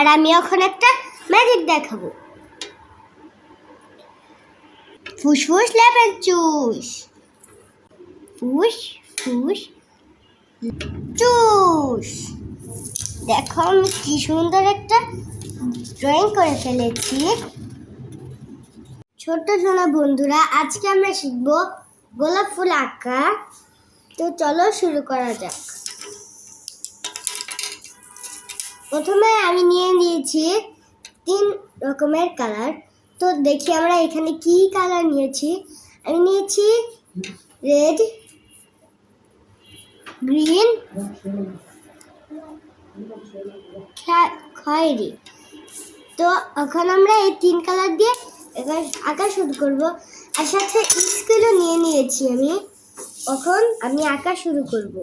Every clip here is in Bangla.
আর আমি এখন একটা ম্যাজিক দেখাবো। ফুসফুস লেবেল চুস। ফুস ফুস চুস। দেখো আমি কি সুন্দর একটা ড্রয়িং করে ফেলেছি। ছোট্ট সোনা বন্ধুরা, আজকে আমরা শিখব গোলাপ ফুল আঁকা। তো চলো শুরু করা যাক। প্রথমে আমি নিয়ে নিয়েছি তিন রকমের কালার। তো দেখি আমরা এখানে কি কালার নিয়েছি। আমি নিয়েছি রেড, গ্রিন খয়েরি। তো এখন আমরা এই তিন কালার দিয়ে এবার আঁকা শুরু করব। আর সাথে স্কেলও নিয়ে নিয়েছি আমি। এখন আমি আঁকা শুরু করব।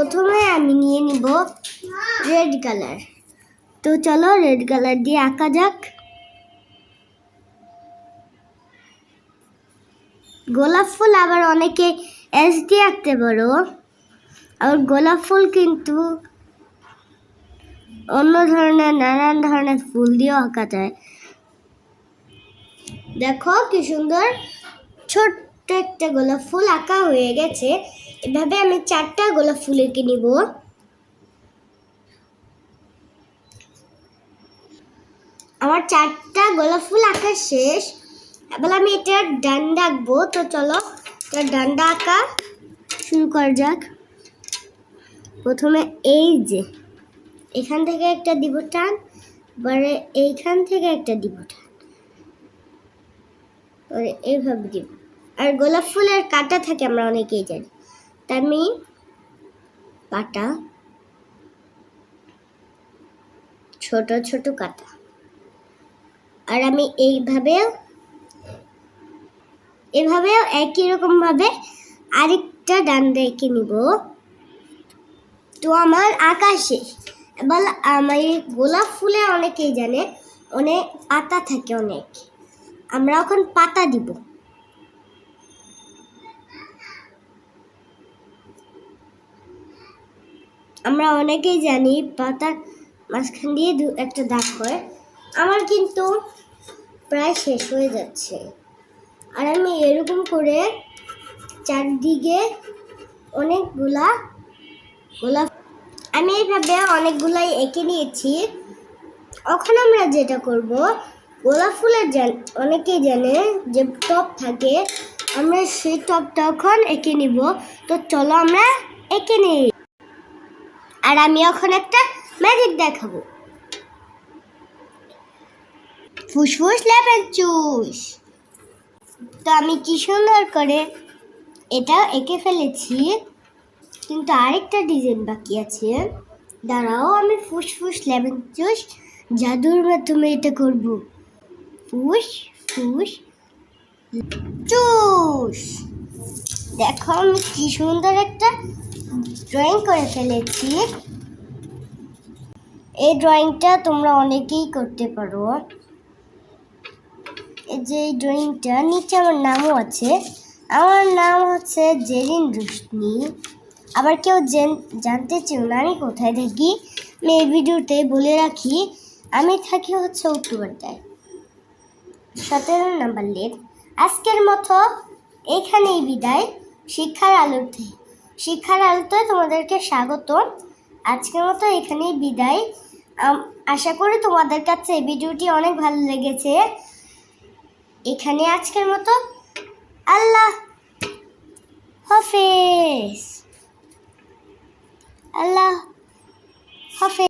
প্রথমে আমি নিয়ে নিব রেড কালার। তো চলো রেড কালার দিয়ে আঁকা যাক। গোলাপ ফুল আবার অনেকে এস দিয়ে আঁকতে পারো। আর গোলাপ ফুল কিন্তু অন্য ধরনের, নানান ধরনের ফুল দিয়েও আঁকা যায়। দেখো কি সুন্দর, ছোট্ট একটা গোলাপ ফুল আঁকা হয়ে গেছে। এভাবে আমি চারটা গোলাপ ফুল এঁকে নিব। আমার চারটা গোলাপ ফুল আঁকা শেষ। এবার আমি এটা ডান্ডা আঁকবো তো চলো এটা ডান্ডা আঁকা শুরু করা যাক। প্রথমে এই যে, এখান থেকে একটা দিব টান এবারে এইখান থেকে একটা দিব টান। এইভাবে দিব। আর গোলাপ ফুলের কাটা থাকে আমরা অনেকেই জানি। তা আমি পাটা, ছোট ছোট কাটা। আর আমি এইভাবেও, এভাবেও একই রকম ভাবে আরেকটা ডান্ডা এঁকে নিব। তো আমার আকাশে এবার আমার গোলাপ ফুলে অনেকেই জানে, অনেক পাতা থাকে অনেক। আমরা এখন পাতা দিব। আমরা অনেকেই জানি পাতার মাঝখান দিয়ে দু একটা দাগ হয়। আমার কিন্তু প্রায় শেষ হয়ে যাচ্ছে। আর আমি এরকম করে চারদিকে অনেকগুলা গোলাপ আমি এইভাবে অনেকগুলাই এঁকে নিয়েছি। এখন আমরা যেটা করব, গোলাপ ফুলের জান অনেকেই জানে যে টপ থাকে। আমরা সেই টপটা এখন এঁকে নিব। তো চলো আমরা এঁকে নিই। আর আমি এখন একটা ম্যাজিক দেখাবো। ফুসফুস লেবেল চুস। তো আমি কি সুন্দর করে এটা এঁকে ফেলেছি, কিন্তু আরেকটা ডিজাইন বাকি আছে। দাঁড়াও, আমি ফুসফুস লেমন জুস জাদুর মাধ্যমে এটা করব। ফুস ফুস জুস দেখো আমি কি সুন্দর একটা ড্রয়িং করে ফেলেছি। এই ড্রয়িংটা তোমরা অনেকেই করতে পারো। এই যে এই ড্রয়িংটা নিচে আমার নামও আছে। আমার নাম হচ্ছে জেরিন রুশনি। আবার কেউ জানতে চেও না, আমি কোথায় থাকি? আমি এই ভিডিওতে বলে রাখি, আমি থাকি হচ্ছে উত্তরটায় সতেরো নাম্বার লেট আজকের মতো এখানেই বিদায়। শিক্ষার আলোতে শিক্ষার আলোতে তোমাদেরকে স্বাগত আজকের মতো এখানেই বিদায়। আশা করি তোমাদের কাছে এই ভিডিওটি অনেক ভালো লেগেছে। এখানে আজকের মতো আল্লাহ হাফেজ। আল্লাহ হাফেজ।